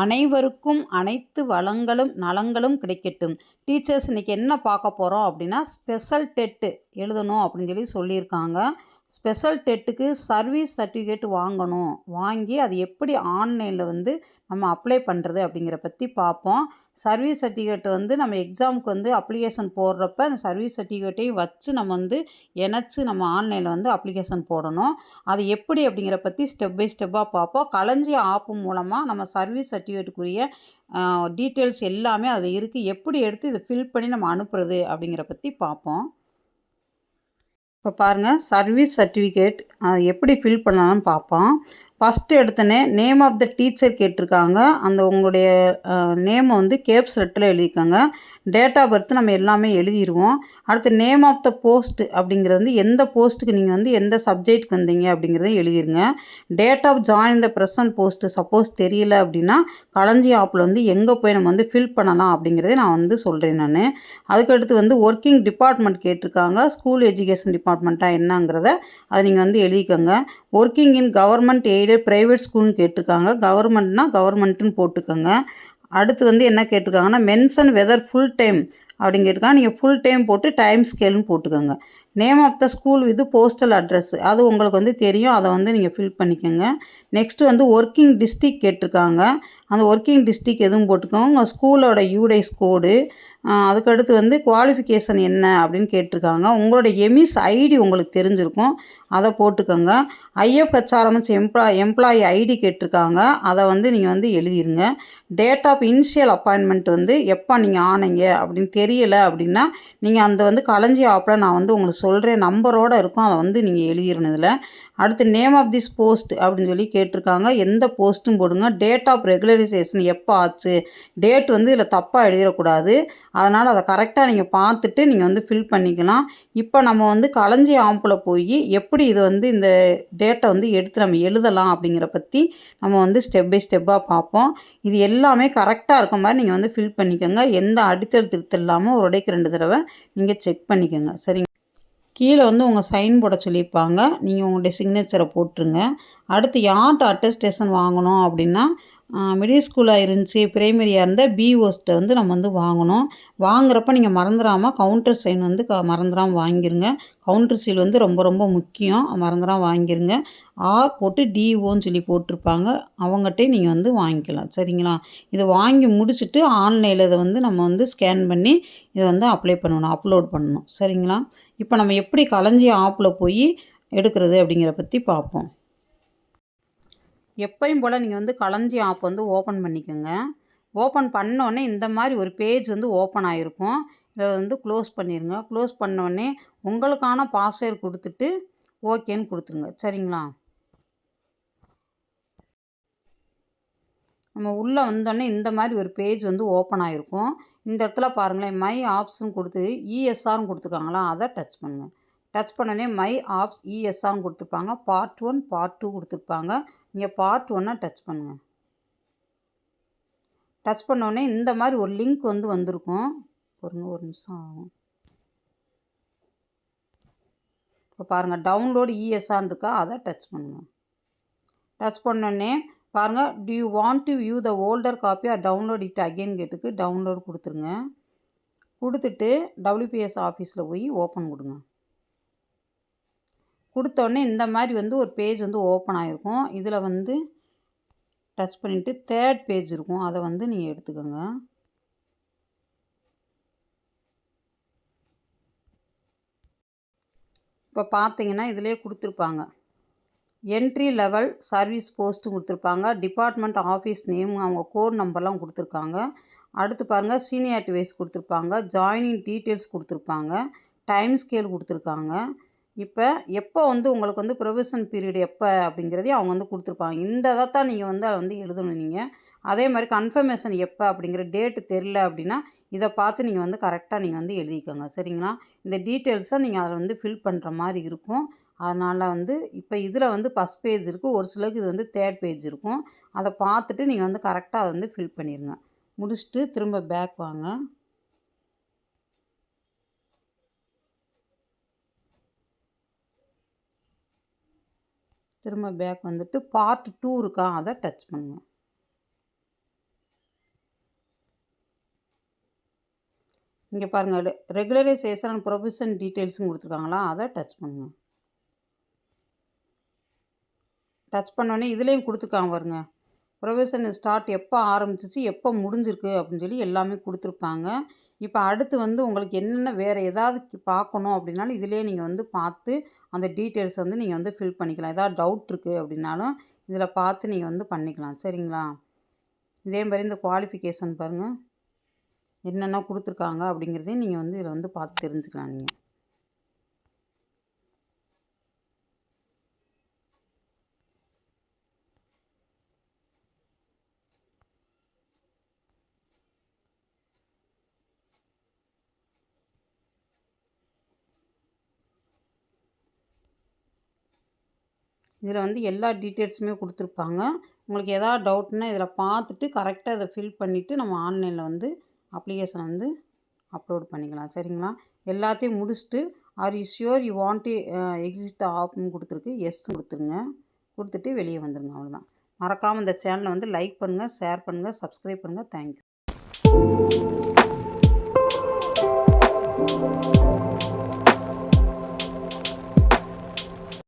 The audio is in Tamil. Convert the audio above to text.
அனைவருக்கும் அனைத்து வளங்களும் நலங்களும் கிடைக்கட்டும். டீச்சர்ஸ் இன்றைக்கி என்ன பார்க்க போகிறோம் அப்படின்னா ஸ்பெஷல் டெட்டு எழுதணும் அப்படின்னு சொல்லி சொல்லியிருக்காங்க. ஸ்பெஷல் டெட்டுக்கு சர்வீஸ் சர்டிஃபிகேட் வாங்கணும். வாங்கி அது எப்படி ஆன்லைனில் வந்து நம்ம அப்ளை பண்ணுறது அப்படிங்கிற பற்றி பார்ப்போம். சர்வீஸ் சர்டிஃபிகேட் வந்து நம்ம எக்ஸாமுக்கு வந்து அப்ளிகேஷன் போடுறப்ப அந்த சர்வீஸ் சர்டிஃபிகேட்டையும் வச்சு நம்ம வந்து இணைச்சி நம்ம ஆன்லைனில் வந்து அப்ளிகேஷன் போடணும். அது எப்படி அப்படிங்கிற பற்றி ஸ்டெப் பை ஸ்டெப்பாக பார்ப்போம். களஞ்சி ஆப்பு மூலமாக நம்ம சர்வீஸ் சர்டிஃபிகேட்டுக்குரிய டீட்டெயில்ஸ் எல்லாமே அதில் இருக்குது எப்படி எடுத்து இதை ஃபில் பண்ணி நம்ம அனுப்புறது அப்படிங்கிற பற்றி பார்ப்போம். இப்போ பாருங்கள் சர்வீஸ் சர்டிஃபிகேட் அது எப்படி ஃபில் பண்ணலாம்னு பார்ப்போம் ஃபஸ்ட்டு எடுத்தனே நேம் ஆஃப் த டீச்சர் கேட்டிருக்காங்க. அந்த உங்களுடைய நேமை வந்து கேப்ஸ் ரெட்டில் எழுதியிருக்காங்க. டேட் ஆஃப் பர்த் நம்ம எல்லாமே எழுதிடுவோம் அடுத்து நேம் ஆஃப் த போஸ்ட் அப்படிங்கிறது வந்து எந்த போஸ்ட்டுக்கு நீங்கள் வந்து எந்த சப்ஜெக்ட்க்கு வந்தீங்க அப்படிங்கிறத எழுதிருங்க. Date of join the present post suppose தெரியல அப்படின்னா களஞ்சி ஆப்பில் வந்து எங்கே போய் நம்ம வந்து ஃபில் பண்ணலாம் அப்படிங்கிறத நான் வந்து சொல்கிறேன் நான். அதுக்கடுத்து வந்து ஒர்க்கிங் டிபார்ட்மெண்ட் கேட்டிருக்காங்க. ஸ்கூல் எஜுகேஷன் டிபார்ட்மெண்ட்டாக என்னங்கிறத அதை நீங்கள் வந்து எழுதிக்கோங்க. ஒர்க்கிங் இன் கவர்மெண்ட் எய்ட் சைடே ப்ரைவேட் ஸ்கூல்னு கேட்டிருக்காங்க. கவர்மெண்ட்னா கவர்மெண்ட்டுன்னு போட்டுக்கோங்க. அடுத்து வந்து என்ன கேட்டிருக்காங்கன்னா மென்ஷன் வெதர் ஃபுல் டைம் அப்படின்னு கேட்டிருக்காங்க. நீங்கள் ஃபுல் டைம் போட்டு டைம் ஸ்கேல்னு போட்டுக்கோங்க. நேம் ஆஃப் த ஸ்கூல் இது போஸ்டல் அட்ரஸ் அது உங்களுக்கு வந்து தெரியும். அதை வந்து நீங்கள் ஃபில் பண்ணிக்கோங்க. நெக்ஸ்ட்டு வந்து ஒர்க்கிங் டிஸ்ட்ரிக் கேட்டிருக்காங்க. அந்த ஒர்க்கிங் டிஸ்ட்ரிக் எதுவும் போட்டுக்கோங்க. உங்கள் ஸ்கூலோட யூடைஸ் கோடு அதுக்கடுத்து வந்து குவாலிஃபிகேஷன் என்ன அப்படின்னு கேட்டிருக்காங்க. உங்களோட எமிஸ் ஐடி உங்களுக்கு தெரிஞ்சிருக்கும். அதை போட்டுக்கோங்க. ஐஎஃப்ஹெச்ஆர்எம்எஸ் எம்ப்ளாய் எம்ப்ளாயி ஐடி கேட்டிருக்காங்க. அதை வந்து நீங்கள் வந்து எழுதிருங்க. டேட் ஆஃப் இனிஷியல் அப்பாயின்மெண்ட் வந்து எப்போ நீங்கள் ஆனீங்க அப்படின்னு தெரியலை அப்படின்னா நீங்கள் அந்த வந்து களஞ்சி ஆப்பில் நான் வந்து உங்களுக்கு சொல்கிறேன் நம்பரோடு இருக்கும். அதை வந்து நீங்கள் எழுதிடணும் இதில் அடுத்து நேம் ஆஃப் திஸ் போஸ்ட் அப்படின்னு சொல்லி கேட்டிருக்காங்க. எந்த போஸ்ட்டும் போடுங்க. டேட் ஆஃப் ரெகுலரைசேஷன் எப்போ ஆச்சு? டேட் வந்து இதில் தப்பாக எழுதிடக்கூடாது. அதனால் அதை கரெக்டாக நீங்கள் பார்த்துட்டு நீங்கள் வந்து ஃபில் பண்ணிக்கலாம். இப்போ நம்ம வந்து களஞ்சி ஆம்பில் போய் எப்படி இது வந்து இந்த டேட்டை வந்து எடுத்து நம்ம எழுதலாம் அப்படிங்கிற பற்றி நம்ம வந்து ஸ்டெப் பை ஸ்டெப்பாக பார்ப்போம். இது எல்லாமே கரெக்டாக இருக்க மாதிரி நீங்கள் வந்து ஃபில் பண்ணிக்கோங்க. எந்த அடித்தல் திருத்தல் இல்லாமல் ஒரு உடைக்கு ரெண்டு தடவை நீங்கள் செக் பண்ணிக்கோங்க. சரிங்க? கீழே வந்து உங்கள் சைன் போட சொல்லியிருப்பாங்க. நீங்கள் உங்களுடைய சிக்னேச்சரை போட்டுருங்க. அடுத்து யார்கிட்ட அட்டஸ்டேஷன் வாங்கணும் அப்படின்னா மிடில் ஸ்கூலாக இருந்துச்சு பிரைமரியாக இருந்தால் பிஓஸ்ட்டை வந்து நம்ம வந்து வாங்கணும். வாங்குறப்ப நீங்கள் மறந்துடாமல் கவுண்டர் சைன் வந்து க மறந்துடாமல் வாங்கிருங்க. கவுண்டர் சீல் வந்து ரொம்ப ரொம்ப முக்கியம். மறந்துடாமல் வாங்கிருங்க. ஆர் போட்டு டிஓன்னு சொல்லி போட்டிருப்பாங்க. அவங்ககிட்டே நீங்கள் வந்து வாங்கிக்கலாம். சரிங்களா? இதை வாங்கி முடிச்சுட்டு ஆன்லைனில் இதை வந்து நம்ம வந்து ஸ்கேன் பண்ணி இதை வந்து அப்ளை பண்ணணும் அப்லோட் பண்ணணும். சரிங்களா? இப்போ நம்ம எப்படி களஞ்சி ஆப்பில் போய் எடுக்கிறது அப்படிங்கிற பற்றி பார்ப்போம். எப்பையும் போல் நீங்கள் வந்து களஞ்சி ஆப் வந்து ஓப்பன் பண்ணிக்கோங்க. ஓப்பன் பண்ணோடனே இந்த மாதிரி ஒரு பேஜ் வந்து ஓப்பன் ஆகிருக்கும் இதை வந்து க்ளோஸ் பண்ணிடுங்க க்ளோஸ் பண்ணோடனே உங்களுக்கான பாஸ்வேர்டு கொடுத்துட்டு ஓகேன்னு கொடுத்துருங்க. சரிங்களா? நம்ம உள்ளே வந்தோடனே இந்த மாதிரி ஒரு பேஜ் வந்து ஓப்பன் ஆகிருக்கும் இந்த இடத்துல பாருங்களேன் மை ஆப்ஷன் கொடுத்து இஎஸ்ஆர்னு கொடுத்துருக்காங்களா? அதை டச் பண்ணுங்கள் டச் பண்ணனே மை ஆப்ஸ் இஎஸ்ஆன்னு கொடுத்துருப்பாங்க பார்ட் ஒன் பார்ட் டூ கொடுத்துருப்பாங்க. இங்கே பார்ட் ஒன்னாக டச் பண்ணுங்கள் டச் பண்ணோடனே இந்த மாதிரி ஒரு லிங்க் வந்து வந்திருக்கும். பொறுங்க ஒரு நிமிஷம் ஆகும். இப்போ பாருங்கள் டவுன்லோடு இஎஸ்ஆன் இருக்கா அதை டச் பண்ணுங்கள் டச் பண்ணோடனே பாருங்கள் do you want to view the older copy or download it again கேட்டுக்கு டவுன்லோட் கொடுத்துருங்க. கொடுத்துட்டு டபிள்யூபிஎஸ் ஆஃபீஸில் போய் ஓப்பன் கொடுங்க. கொடுத்தோடனே இந்த மாதிரி வந்து ஒரு பேஜ் வந்து ஓப்பன் ஆகிருக்கும் இதில் வந்து டச் பண்ணிவிட்டு தேர்ட் பேஜ் இருக்கும். அதை வந்து நீங்கள் எடுத்துக்கோங்க. இப்போ பார்த்தீங்கன்னா இதிலே கொடுத்துருப்பாங்க. என்ட்ரி லெவல் சர்வீஸ் போஸ்ட்டும் கொடுத்துருப்பாங்க. டிபார்ட்மெண்ட் ஆஃபீஸ் நேம் அவங்க கோட் நம்பர்லாம் கொடுத்துருக்காங்க. அடுத்து பாருங்கள் சீனியாரிட்டி வைஸ் கொடுத்துருப்பாங்க. ஜாயினிங் டீட்டெயில்ஸ் கொடுத்துருப்பாங்க. டைம் ஸ்கேல் கொடுத்துருக்காங்க. இப்போ எப்போ வந்து உங்களுக்கு வந்து ப்ரொவிஷன் பீரியட் எப்போ அப்படிங்கிறதையும் அவங்க வந்து கொடுத்துருப்பாங்க. இந்த இதை தான் நீங்கள் வந்து அதை வந்து எழுதணும் நீங்கள் அதே மாதிரி கன்ஃபர்மேஷன் எப்போ அப்படிங்கிற டேட்டு தெரில அப்படின்னா இதை பார்த்து நீங்கள் வந்து கரெக்டாக நீங்கள் வந்து எழுதிக்கோங்க. சரிங்களா? இந்த டீட்டெயில்ஸை நீங்கள் அதில் வந்து ஃபில் பண்ணுற மாதிரி இருக்கும். அதனால் வந்து இப்போ இதில் வந்து ஃபஸ்ட் பேஜ் இருக்குது ஒரு சிலருக்கு இது வந்து தேர்ட் பேஜ் இருக்கும். அதை பார்த்துட்டு நீங்கள் வந்து கரெக்டாக அதை வந்து ஃபில் பண்ணிடுங்க முடிச்சுட்டு திரும்ப பேக் வாங்க. திரும்ப பேக் வந்துட்டு பார்ட் டூ இருக்கா? அதை டச் பண்ணுங்க. இங்கே பாருங்கள் ரெகுலரைசேஷன் அண்ட் ப்ரொவிஷன் டீட்டெயில்ஸும் கொடுத்துருக்காங்களா? அதை டச் பண்ணுங்க. டச் பண்ணோடனே இதுலேயும் கொடுத்துருக்காங்க பாருங்க. ப்ரொஃபஷன் ஸ்டார்ட் எப்போ ஆரம்பிச்சிச்சு எப்போ முடிஞ்சிருக்கு அப்படின்னு சொல்லி எல்லாமே கொடுத்துருப்பாங்க. இப்போ அடுத்து வந்து உங்களுக்கு என்னென்ன வேறு ஏதாவது பார்க்கணும் அப்படின்னாலும் இதிலே நீங்கள் வந்து பார்த்து அந்த டீட்டெயில்ஸ் வந்து நீங்கள் வந்து ஃபில் பண்ணிக்கலாம். ஏதாவது டவுட் இருக்குது அப்படின்னாலும் இதில் பார்த்து நீங்கள் வந்து பண்ணிக்கலாம். சரிங்களா? இதே மாதிரி இந்த குவாலிஃபிகேஷன் பாருங்கள் என்னென்ன கொடுத்துருக்காங்க அப்படிங்கிறதையும் நீங்கள் வந்து இதில் வந்து பார்த்து தெரிஞ்சுக்கலாம் நீங்கள் இதில் வந்து எல்லா டீட்டெயில்ஸுமே கொடுத்துருப்பாங்க. உங்களுக்கு எதாவது டவுட்னா இதில் பார்த்துட்டு கரெக்டாக இதை ஃபில் பண்ணிவிட்டு நம்ம ஆன்லைனில் வந்து அப்ளிகேஷன் வந்து அப்லோட் பண்ணிக்கலாம். சரிங்களா? எல்லாத்தையும் முடிச்சுட்டு are you sure you want exist ஆப்னு கொடுத்துருக்கு. எஸ் கொடுத்துருங்க. கொடுத்துட்டு வெளியே வந்துடுங்க அவ்வளோதான். மறக்காமல் இந்த சேனலை வந்து லைக் பண்ணுங்கள் ஷேர் பண்ணுங்கள் சப்ஸ்கிரைப் பண்ணுங்கள் தேங்க்யூ.